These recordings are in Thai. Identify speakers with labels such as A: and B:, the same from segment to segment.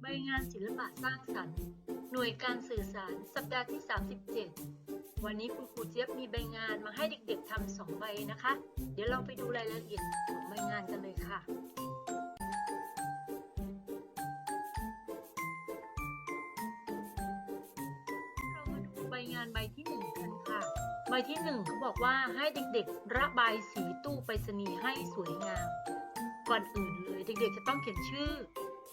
A: ใบงานศิลปะสร้างสรรค์ หน่วยการสื่อสาร สัปดาห์ที่ 37 วันนี้คุณครูเจี๊ยบมีใบงานมาให้เด็กๆทำสองใบนะคะ เดี๋ยวเราไปดูรายละเอียดของใบงานกันเลยค่ะเรามาดูใบงานใบที่หนึ่งกันค่ะ ใบที่หนึ่งเขาบอกว่าให้เด็กๆ ระบายสีตู้ไปรษณีย์ให้สวยงาม ก่อนอื่นเลยเด็กๆจะต้องเขียนชื่อ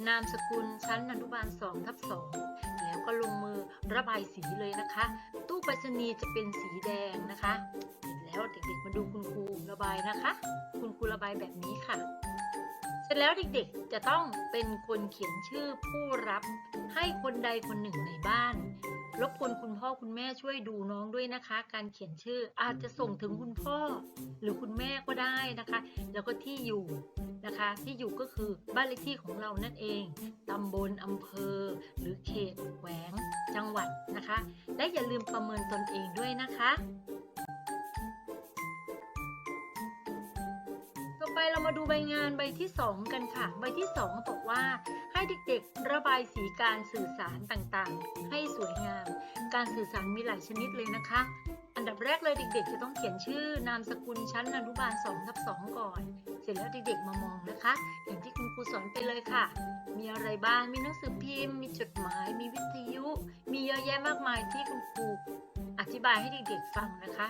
A: นามสกุลชั้นอนุบาล2ทับ2แล้วก็ลงมือระบายสีเลยนะคะ ตู้ไปรษณีย์จะเป็นสีแดงนะคะเสร็จแล้วเด็กๆมาดูคุณครูระบายนะคะ คุณครูระบายแบบนี้ค่ะ เสร็จแล้วเด็กๆจะต้องเป็นคนเขียนชื่อผู้รับให้คนใดคนหนึ่งในบ้าน รบกวนคุณพ่อคุณแม่ช่วยดูน้องด้วยนะคะ การเขียนชื่ออาจจะส่งถึงคุณพ่อ หรือคุณแม่ก็ได้นะคะ แล้วก็ที่อยู่นะคะ ที่อยู่ก็คือบ้านเลขที่ของเรานั่นเองตำบลอำเภอ หรือเขตแขวง จังหวัดนะคะ และอย่าลืมประเมินตนเองด้วยนะคะ ไปเรามาดูใบงานใบที่ 2 กันค่ะ ใบที่ 2 บอกว่า ให้เด็กๆ ระบายสีการสื่อสารต่างๆ ให้สวยงาม การสื่อสารมีหลายชนิดเลยนะคะ อันดับแรกเลยเด็กๆ จะต้องเขียนชื่อนามสกุลชั้นอนุบาล2ทับ2ก่อน เสร็จแล้วเด็กๆ มามองนะคะ อย่างที่คุณครูสอนไปเลยค่ะ มีอะไรบ้าง มีหนังสือพิมพ์ มีจดหมาย มีวิทยุ มีเยอะแยะมากมายที่คุณครูอธิบายให้เด็กๆ ฟังนะคะ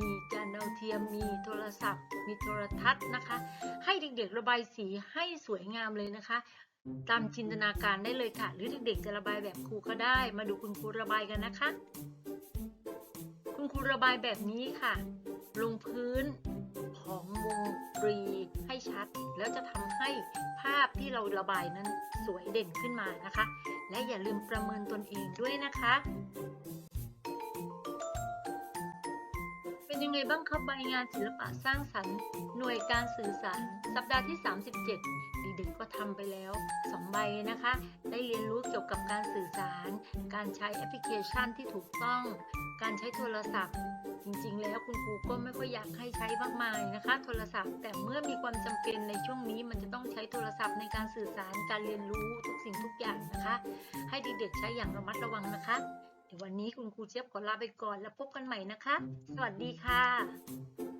A: มีจานดาวเทียมมีโทรศัพท์ มีโทรทัศน์นะคะ ให้เด็กๆระบายสีให้สวยงามเลยนะคะ ตามจินตนาการได้เลยค่ะ หรือเด็กๆจะระบายแบบครูก็ได้ มาดูคุณครูระบายกันนะคะ คุณครูระบายแบบนี้ค่ะ ลงพื้นของวงดรีให้ชัด แล้วจะทำให้ภาพที่เราระบายนั้นสวยเด่นขึ้นมานะคะ และอย่าลืมประเมินตนเองด้วยนะคะ ยังไงบ้างครับใบงานศิลปะสร้างสรรค์ หน่วยการสื่อสาร สัปดาห์ที่ 37 เด็กๆก็ทำไปแล้ว 2 ใบนะคะ ได้เรียนรู้เกี่ยวกับการสื่อสาร การใช้แอปพลิเคชันที่ถูกต้อง การใช้โทรศัพท์ จริงๆ แล้วคุณครูก็ไม่ค่อยอยากให้ใช้มากมายนะคะ โทรศัพท์ แต่เมื่อมีความจำเป็นในช่วงนี้มันจะต้องใช้โทรศัพท์ในการสื่อสารการเรียนรู้ทุกสิ่งทุกอย่างนะคะ ให้เด็กๆใช้อย่างระมัดระวังนะคะ วันนี้คุณครูเจี๊ยบขอลาไปก่อนแล้วพบกันใหม่นะคะ สวัสดีค่ะ